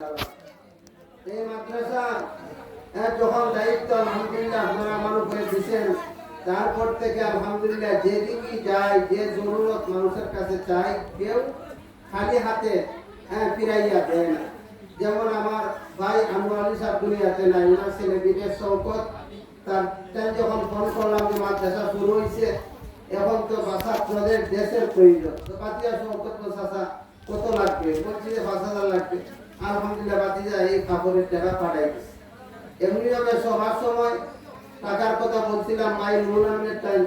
এই মাদ্রাসা হ্যাঁ, যখন দায়িত্ব আলহামদুলিল্লাহ আপনারা আমার উপরে দিচ্ছেন তারপর থেকে আলহামদুলিল্লাহ যেদিকে যায় যে জরুরত মানুষের কাছে চাই কেউ খালি হাতে হ্যাঁ ফিরাইয়া দেয় না। যেমন আমার ভাই আনোয়ার আলী সাহেব নাই ওনার ছেলে বিদেশ শৌকত তার যখন ফোন করলাম যে মাদ্রাসা শুরু হয়েছে এখন তো ছাত্রদের দেশের প্রয়োজন। তো বাতিয়া শৌকত চাষা কত লাগবে? বলছি যে পাঁচ হাজার লাগবে। আলহামদুলিল্লাহ বাতিজা, এই কাপড়ের টাকা পাঠাই দিচ্ছে এমনি সবার সময় টাকার কথা বলছিলাম মাই নুরানের টাইম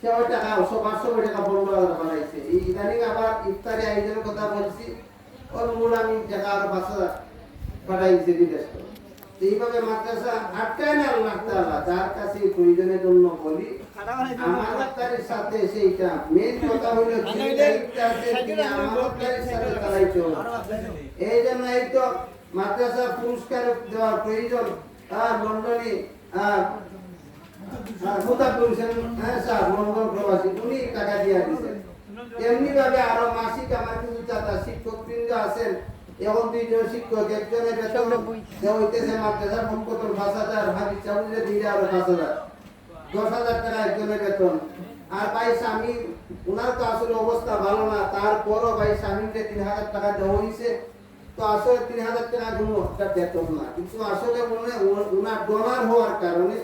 সেও টাকা, সবার সময় টাকা ফর্মুলা বানাইছে। এই ইদানিং আবার ইফতারি আয়োজনের কথা বলছি, ওর মূল আমি টাকা আরও পাঁচ হাজার পাঠাইছে বিদেশ এইভাবে মাদ্রাসা আটকায় না আল্লাহ তাআলা, যার কাছে প্রয়োজনের জন্য বলি আমানতদারির সাথে সেইটা। মেন কথা হলো, যে দায়িত্ব আছে তিনি আমানতদারির সাথে এই জন্য এই তো মাদ্রাসা পুরস্কার দেওয়ার প্রয়োজন আর লন্ডনে মুতাবুল হ্যাঁ স্যার লন্ডন প্রবাসী উনি টাকা দিয়ে দিয়েছেন। এমনি ভাবে আরও মাসিক আমার কিছু চাতা শিক্ষক বৃন্দ আছেন এখন দুইজন শিক্ষক একজনের বেতন হইতেছে মাদ্রাসার পক্ষতন পাঁচ হাজার হাবিজ চাবুলে দিলে আরও পাঁচ হাজার। দশ হাজার টাকা একজনের বেতন। আর ভাই স্বামী ওনার তো আসলে অবস্থা ভালো না, তারপরও ভাই স্বামীকে তিন হাজার টাকা দেওয়া হয়েছে। তো আসলে তিন হাজার টাকা কোনো বেতন না, কিন্তু আসলে মনে ওনার ডোনার হওয়ার কারণে